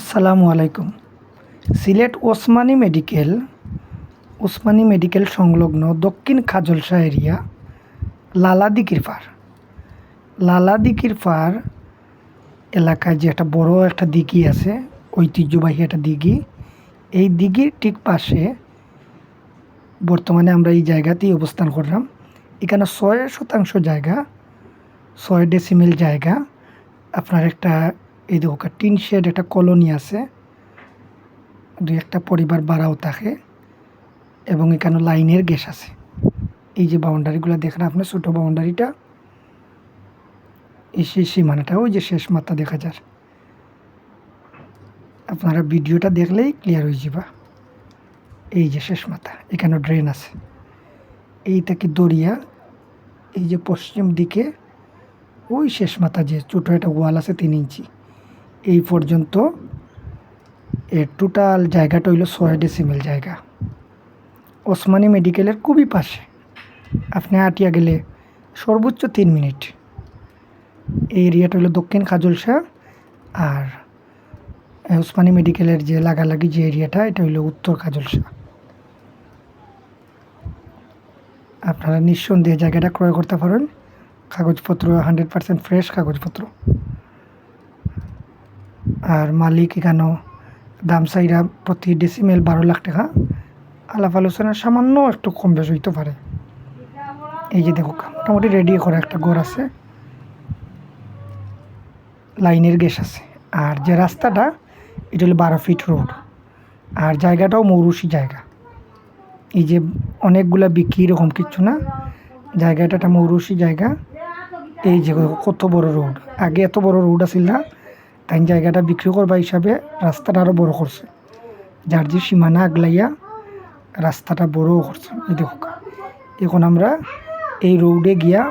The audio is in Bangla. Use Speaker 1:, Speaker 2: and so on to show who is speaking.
Speaker 1: আসসালামু আলাইকুম। সিলেট ওসমানী মেডিকেল ওসমানী মেডিকেল সংলগ্ন দক্ষিণ খাজলশা এরিয়া লালাদিকির পার লালাদিকির পার এলাকায় যে একটা বড় একটা দিঘি আছে, ঐতিহ্যবাহী একটা দিঘি, এই দিঘির ঠিক পাশে বর্তমানে আমরা এই জায়গাতেই অবস্থান করলাম। এখানে ছয় শতাংশ জায়গা, ছয় ডেসিমেল জায়গা। আপনার একটা এই দেখো টিন শেড একটা কলোনি আছে। দুই একটা পরিবার বাড়াও থাকে এবং এখানে লাইনের গ্যাস আছে। এই যে বাউন্ডারিগুলো দেখেন আপনার ছোটো বাউন্ডারিটা এই সেই সীমানাটা, ওই যে শেষ মাত্রা দেখা যায় আপনারা ভিডিওটা দেখলেই ক্লিয়ার হয়ে যাবা। এই যে শেষ মাথা এখানে ড্রেন আছে। এইটা কি দরিয়া? এই যে পশ্চিম দিকে, ওই শেষ মাথা যে ছোটো একটা ওয়াল আছে তিন ইঞ্চি। এই পর্যন্ত এর টোটাল জায়গাটা হইল ছয় ডেসিমেল জায়গা। ওসমানী মেডিকেলের খুবই পাশে। আপনি আটিয়া গেলে সর্বোচ্চ তিন মিনিট এই এরিয়াটা হলো দক্ষিণ খাজলসা আর ওসমানী মেডিকেলের যে লাগালাগি যে এরিয়াটা এটা হইল উত্তর খাজলসা আপনারা নিঃসন্দেহে জায়গাটা ক্রয় করতে পারেন। কাগজপত্র হান্ড্রেড পার্সেন্ট ফ্রেশ কাগজপত্র। আর মালিক এখানেও দাম চাইরা প্রতি ডেসিমেল বারো লাখ টাকা। আলাপ আলোচনা সামান্য একটু কম বেশ হইতে পারে। এই যে দেখো, মোটামুটি রেডি করা একটা ঘর আছে। লাইনের গ্যাস আছে। আর যে রাস্তাটা, এটা হলো বারো ফিট রোড আর জায়গাটাও মৌরুষি জায়গা। এই যে অনেকগুলা বিক্রি এরকম কিচ্ছু না, জায়গাটা একটা মৌরুষি জায়গা। এই যে কত বড় রোড আগে এত বড় রোড আছিল না তাই জায়গাটা বিক্রি করবা হিসাবে রাস্তাটা আরও বড় করছে। যার যে সীমানা আগলাইয়া রাস্তাটা বড়ও করছে। এই দেখো এখন আমরা এই রোডে গিয়া